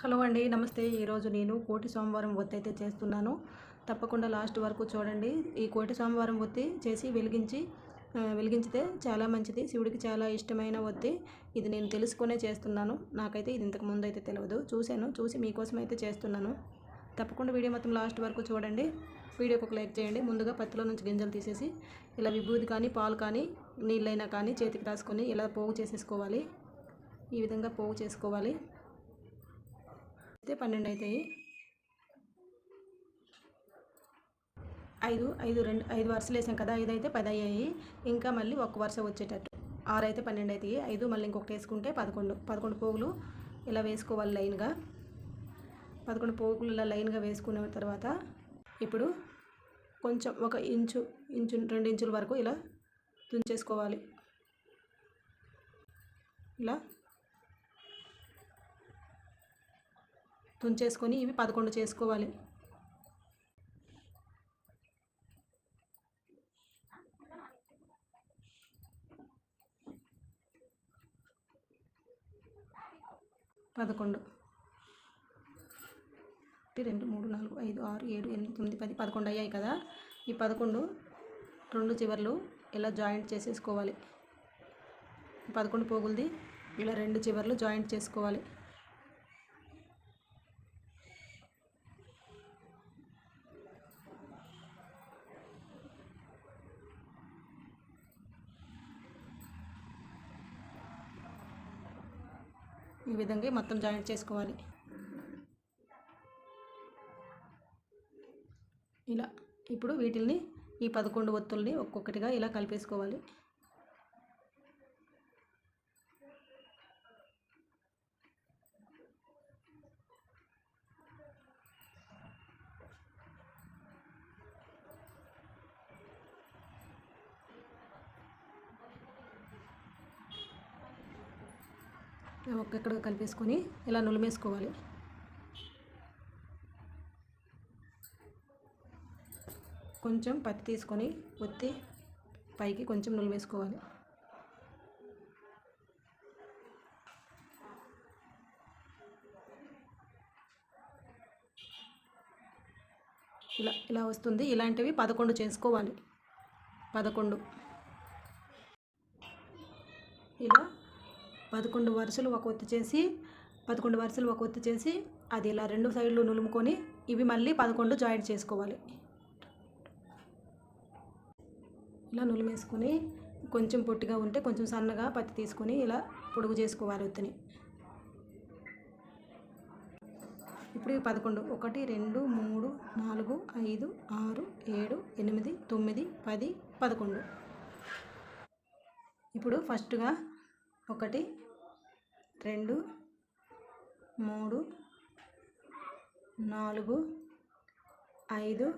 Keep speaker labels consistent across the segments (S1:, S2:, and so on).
S1: Hello అండి నమస్తే. ఈరోజు నేను కోటి సోమవారం ఒత్తి అయితే చేస్తున్నాను. తప్పకుండా లాస్ట్ వరకు చూడండి. ఈ కోటి సోమవారం ఒత్తి చేసి వెలిగించి వెలిగించితే చాలా మంచిది. శివుడికి చాలా ఇష్టమైన ఒత్తి. ఇది నేను తెలుసుకునే చేస్తున్నాను. నాకైతే ఇది ఇంతకు ముందు అయితే తెలియదు చూశాను. చూసి మీకోసం అయితే చేస్తున్నాను. తప్పకుండా వీడియో మొత్తం లాస్ట్ వరకు చూడండి. వీడియోకి ఒక లైక్ చేయండి. ముందుగా పత్తిలో నుంచి గింజలు తీసేసి ఇలా విభూది కానీ పాలు కానీ నీళ్ళైనా కానీ చేతికి రాసుకొని ఇలా పోగు చేసేసుకోవాలి. ఈ విధంగా పోగు చేసుకోవాలి. అయితే పన్నెండు అవుతాయి ఐదు ఐదు రెండు ఐదు వరుసలు వేసాం కదా ఐదు అయితే పది అయ్యాయి. ఇంకా మళ్ళీ ఒక వరుస వచ్చేటట్టు. ఆరు అయితే పన్నెండు అవుతాయి ఐదు మళ్ళీ ఇంకొకటి వేసుకుంటే పదకొండు. పదకొండు పోగులు ఇలా వేసుకోవాలి లైన్గా. పదకొండు పోగులు ఇలా లైన్గా వేసుకున్న తర్వాత ఇప్పుడు కొంచెం ఒక ఇంచు ఇంచు రెండు ఇంచుల వరకు ఇలా తుంచేసుకోవాలి ఇలా తుంచేసుకొని ఇవి పదకొండు చేసుకోవాలి. పదకొండు. ఒకటి రెండు మూడు నాలుగు ఐదు ఆరు ఏడు ఎనిమిది తొమ్మిది పది పదకొండు అయ్యాయి కదా. ఈ పదకొండు రెండు చివర్లు ఇలా జాయింట్ చేసేసుకోవాలి. పదకొండు పోగులది ఇలా రెండు చివర్లు జాయింట్ చేసుకోవాలి. ఈ విధంగా మొత్తం జాయింట్ చేసుకోవాలి. ఇలా ఇప్పుడు వీటిల్ని ఈ పదకొండు ఒత్తుల్ని ఒక్కొక్కటిగా ఇలా కలిపేసుకోవాలి. ఒక్కొక్కడ కలిపేసుకొని ఇలా నులిమేసుకోవాలి. కొంచెం పత్తి తీసుకొని ఒత్తి పైకి కొంచెం నులిమేసుకోవాలి. ఇలా ఇలా వస్తుంది. ఇలాంటివి పదకొండు చేసుకోవాలి. పదకొండు ఇలా పదకొండు వరుసలు ఒక ఒత్తి చేసి పదకొండు వరుసలు ఒక ఒత్తి చేసి అది ఇలా రెండు సైడ్లు నులుముకొని ఇవి మళ్ళీ పదకొండు జాయింట్ చేసుకోవాలి. ఇలా నులిమేసుకొని కొంచెం పొట్టిగా ఉంటే కొంచెం సన్నగా పత్తి తీసుకొని ఇలా పొడుగు చేసుకోవాలి ఒత్తిని. ఇప్పుడు ఇవి పదకొండు ఒకటి రెండు మూడు నాలుగు ఐదు ఆరు ఏడు ఎనిమిది తొమ్మిది పది పదకొండు. ఇప్పుడు ఫస్ట్గా ఒకటి రెండు మూడు నాలుగు ఐదు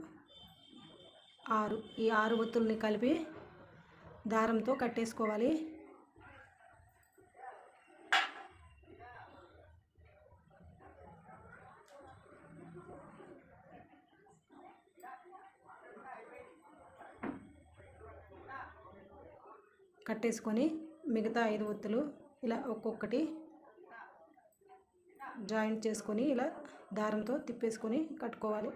S1: ఆరు. ఈ ఆరు ఒత్తుల్ని కలిపి దారంతో కట్టేసుకోవాలి. కట్టేసుకొని మిగతా ఐదు ఒత్తులు ఇలా ఒక్కొక్కటి జాయింట్ చేసుకొని ఇలా దారంతో తిప్పేసుకొని కట్టుకోవాలి.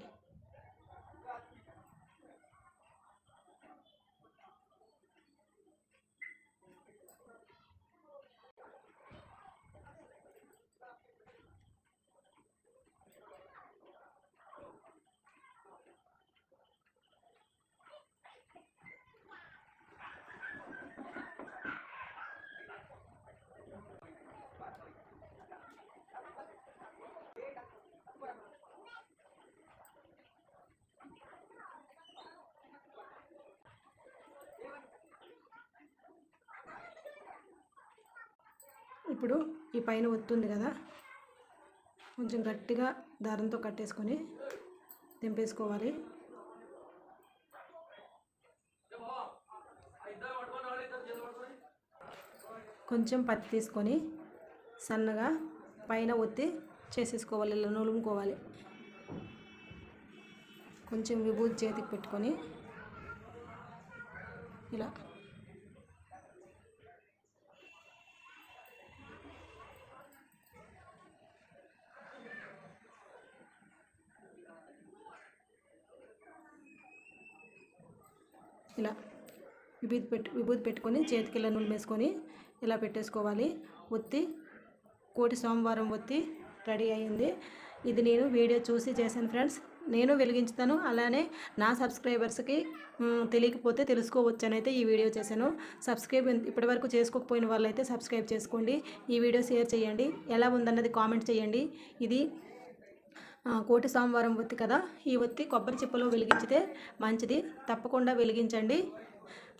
S1: ఇప్పుడు ఈ పైన ఒత్తుంది కదా. కొంచెం గట్టిగా దారంతో కట్టేసుకొని తెంపేసుకోవాలి కొంచెం పత్తి తీసుకొని సన్నగా పైన ఒత్తి చేసేసుకోవాలి ఇలా నులుముకోవాలి. కొంచెం విభూతి చేతికి పెట్టుకొని ఇలా ఇలా విభూతి పెట్టు విభూతి పెట్టుకొని చేతికి ఇలా నూనె వేసుకొని ఇలా పెట్టేసుకోవాలి. ఒత్తి కోటి సోమవారం ఒత్తి రెడీ అయ్యింది ఇది నేను వీడియో చూసి చేశాను ఫ్రెండ్స్. నేను వెలిగించుతాను. అలానే నా సబ్స్క్రైబర్స్కి తెలియకపోతే తెలుసుకోవచ్చు అయితే ఈ వీడియో చేశాను. సబ్స్క్రైబ్ ఇప్పటివరకు చేసుకోకపోయిన వాళ్ళైతే సబ్స్క్రైబ్ చేసుకోండి. ఈ వీడియో షేర్ చేయండి. ఎలా ఉందన్నది కామెంట్ చేయండి. ఇది కోటి సోమవారం ఒత్తి కదా? ఈ ఒత్తి కొబ్బరి చిప్పలో వెలిగించితే మంచిది. తప్పకుండా వెలిగించండి.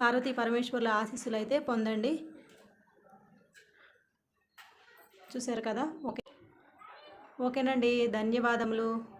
S1: పార్వతీ పరమేశ్వర్ల ఆశీస్సులు అయితే పొందండి. చూశారు కదా? ఓకే. ఓకేనండి. ధన్యవాదములు.